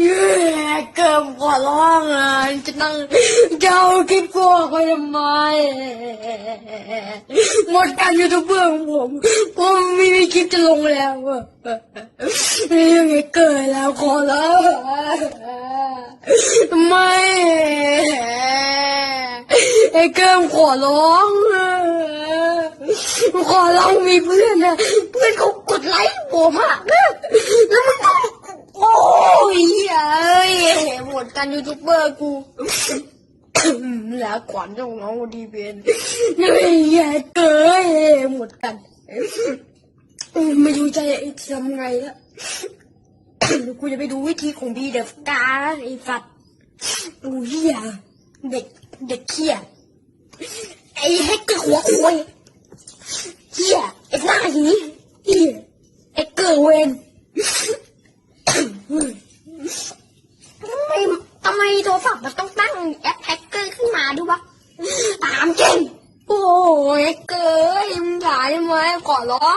เย้เกิมขอร้องอะจะนั่งจะเอาคลิปพวกไปทำไมหมดการยูทูบเบอร์ของผมผมไม่มีคลิปจะลงแล้วอะไม่ยังไงเกิดแล้วขอร้องไม่ไอ้เกิมขอร้องขอร้องมีเพื่อนนะเพื่อนเขากดไลค์ผมอะแล้วมันก็โอ้ยเอ้ยหม ดกันยูทูบเบอร์กูแล้วขวัญเจ้าน้องดีเป็นนี่แย่เกินหมดกันไม่รู้จทำไงละกูจะไปดูวิธีของบีเดฟกาไอ้สัตว์ดูเหี้ยเด็กเด็กเขี้ยไอ้แฮกเกอร์หัวควยเหี้ยไอ้หน้าหีเหี้ยไอ้เกอร์เวนทำไมทำไม โทรศัพท์มันต้องตั้งแอปแฮกเกอร์ขึ้นมาด้วยวะถามจริงโอ้ยแฮกเกอร์มึงถ่ายทำไมขอร้อง